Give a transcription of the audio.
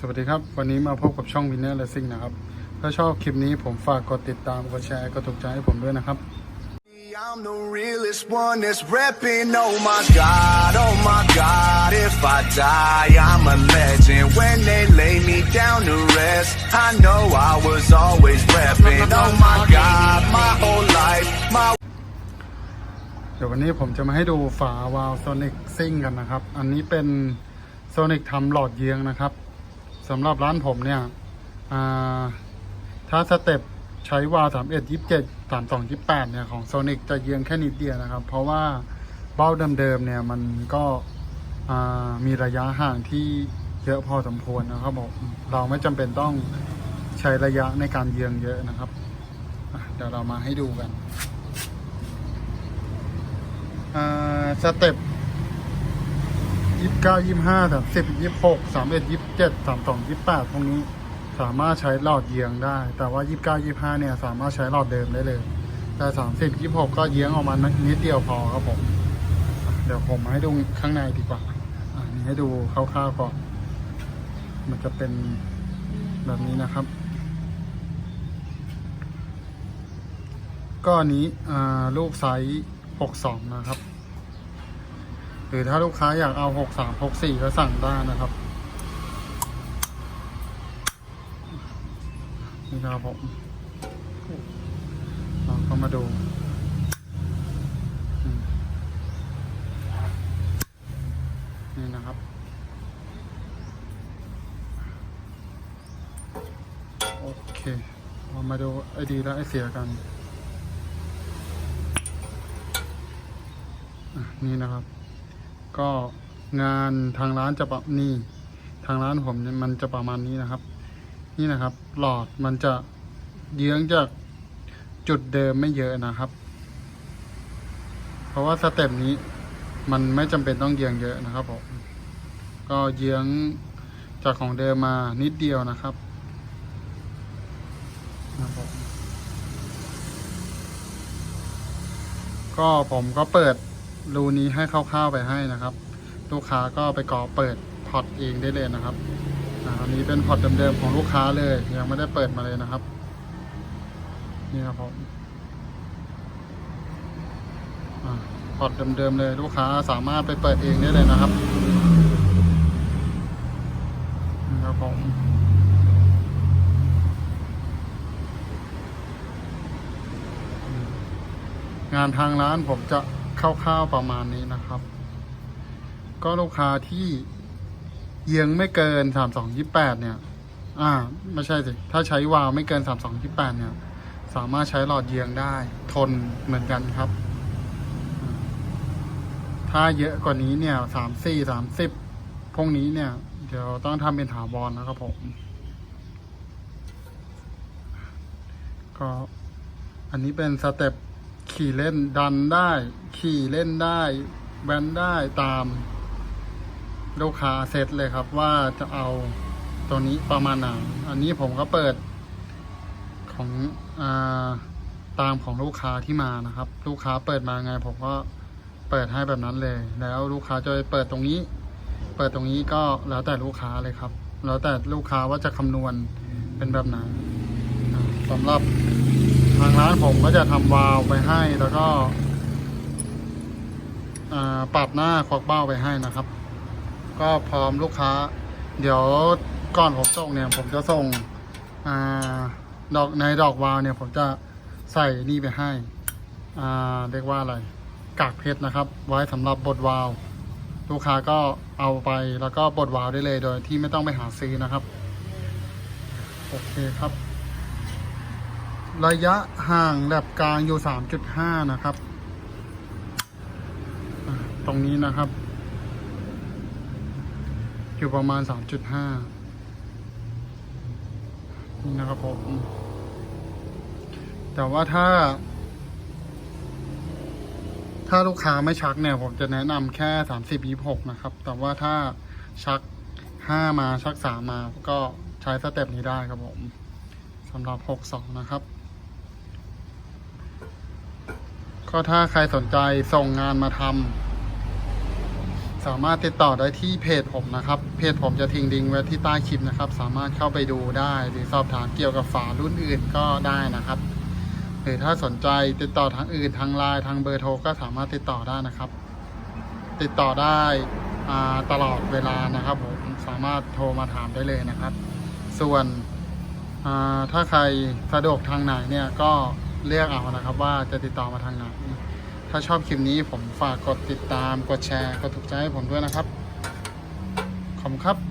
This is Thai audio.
สวัสดีครับ วันนี้มาพบกับช่อง Winner Racing นะครับ ถ้าชอบคลิปนี้ผมฝากกดติดตาม กดแชร์ กดถูกใจให้ผมด้วยนะครับ I'm the realest one that's repping. Oh my God, oh my God. If I die, I'm a legend. When they lay me down to rest, I know I was always repping. Oh my God, my whole life, my เดี๋ยววันนี้ผมจะมาให้ดูฝาวาล์วโซนิกซิ่งกันนะครับ อันนี้เป็นโซนิกทำหลอดเยียงนะครับ สำหรับร้านผมเนี่ยถ้าสเต็ปใช้วาสามเอ็ดยี่สิบเจ็ดสามสองยี่แปดเนี่ย ของโซนิกจะเยียงแค่นิดเดียวนะครับ เพราะว่าเบ้าเดิมๆเนี่ย มันก็มีระยะห่างที่เยอะพอสมควรนะครับผมเราไม่จำเป็นต้องใช้ระยะในการเยียงเยอะนะครับเดี๋ยวเรามาให้ดูกันสเต็ป ยี่สิบเก้ายี่สิบห้าสามสิบยี่สิบหกสามเอ็ดยี่สิบเจ็ดสามสองยี่สิบแปดพวกนี้สามารถใช้หลอดเยียงได้ แต่ว่ายี่สิบเก้ายี่สิบห้าเนี่ยสามารถใช้หลอดเดิมได้เลย แต่สามสิบยี่สิบหกก็เยียงออกมานิดเดียวพอครับผม เดี๋ยวผมให้ดูข้างในดีกว่าอ่านี่ให้ดูคร่าวๆก่อนมันจะเป็นแบบนี้นะครับ ก็อันนี้อ่ลูกไซส์หกสองนะครับ หรือถ้าลูกค้าอยากเอาหกสามหกสี่ก็สั่งได้นะครับ นี่นะครับผมเราก็มาดูนี่นะครับโอเคเรามาดูไอดีและไอเสียกันนี่นะครับ ก็งานทางร้านจะประนี่ทางร้านผมเนี่ยมันจะประมาณนี้นะครับ นี่นะครับ หลอดมันจะเยื้องจากจุดเดิมไม่เยอะนะครับ เพราะว่าสเต็ปนี้มันไม่จำเป็นต้องเยื้องเยอะนะครับผมก็เยื้องจากของเดิมมานิดเดียวนะครับนะครับผมก็ผมก็เปิด รูนี้ให้คร่าวๆไปให้นะครับ ลูกค้าก็ไปกรอเปิดพอร์ตเองได้เลยนะครับอันนี้เป็นพอร์ตเดิมๆของลูกค้าเลย ยังไม่ได้เปิดมาเลยนะครับ นี่ครับผมพอร์ตเดิมๆเลยลูกค้าสามารถไปเปิดเองได้เลยนะครับนี่ครับผมงานทางร้านผมจะ คร่าวๆประมาณนี้นะครับ ก็ลูกค้าที่เยียงไม่เกินสามสองยี่แปดเนี่ย อ่า ไม่ใช่สิ ถ้าใช้วาล์วไม่เกินสามสองยี่แปดเนี่ย สามารถใช้หลอดเยียงได้ ทนเหมือนกันครับ ถ้าเยอะกว่านี้เนี่ยสามสี่สามสิบพวกนี้เนี่ย เดี๋ยวต้องทำเป็นถาวรนะครับผม ก็อันนี้เป็นสเต็ป ขี่เล่นดันได้ ขี่เล่นได้ แบนได้ตามลูกค้าเซตเลยครับว่าจะเอาตัวนี้ประมาณไหนอันนี้ผมก็เปิดของอาตามของลูกค้าที่มานะครับ ลูกค้าเปิดมาไง ผมก็เปิดให้แบบนั้นเลย แล้วลูกค้าจะไปเปิดตรงนี้ เปิดตรงนี้ก็แล้วแต่ลูกค้าเลยครับ แล้วแต่ลูกค้าว่าจะคำนวณเป็นแบบไหนอ่าสำหรับ ทางร้านผมก็จะทำวาล์วไปให้แล้วก็ปรับหน้าควักเบ้าไปให้นะครับ ก็พร้อมลูกค้า เดี๋ยวก่อนผมส่งเนี่ยผมจะส่งอดอกในดอกวาล์วเนี่ย ผมจะใส่นี่ไปให้เรียกว่าอะไร กากเพชรนะครับ ไว้สำหรับบดวาล์วลูกค้าก็เอาไปแล้วก็บดวาล์วได้เลยโดยที่ไม่ต้องไปหาซื้อนะครับ โอเคครับ ระยะห่างแลบกลางอยู่ 3.5 นะครับ ตรงนี้นะครับ อยู่ประมาณ 3.5 นี่นะครับผม แต่ว่าถ้า ถ้าลูกค้าไม่ชักเนี่ย ผมจะแนะนำแค่ 30 26 นะครับ แต่ว่าถ้าชัก 5 มาชัก 3 มาก็ใช้สเต็ปนี้ได้ครับผมสำหรับ 62 นะครับ ก็ถ้าใครสนใจส่งงานมาทสามารถติดต่อได้ที่เพจผมนะครับ เพจผมจะทิ้งลิงก์ไว้ที่ใต้คลิปนะครับ สามารถเข้าไปดูได้ หรือสอบถามเกี่ยวกับฝารุ่นอื่นก็ได้นะครับ หรือถ้าสนใจติดต่อทางอื่นทางไลน์ทางเบอร์โทรก็สามารถติดต่อได้นะครับ ติดต่อได้ตลอดเวลานะครับผมสามารถโทรมาถามได้เลยนะครับ ส่วนถ้าใครสะดวกทางไหนเนี่ยก็ เลือกเอานะครับว่าจะติดต่อมาทางไหนถ้าชอบคลิปนี้ผมฝากกดติดตาม กดแชร์ กดถูกใจให้ผมด้วยนะครับ ขอบคุณครับ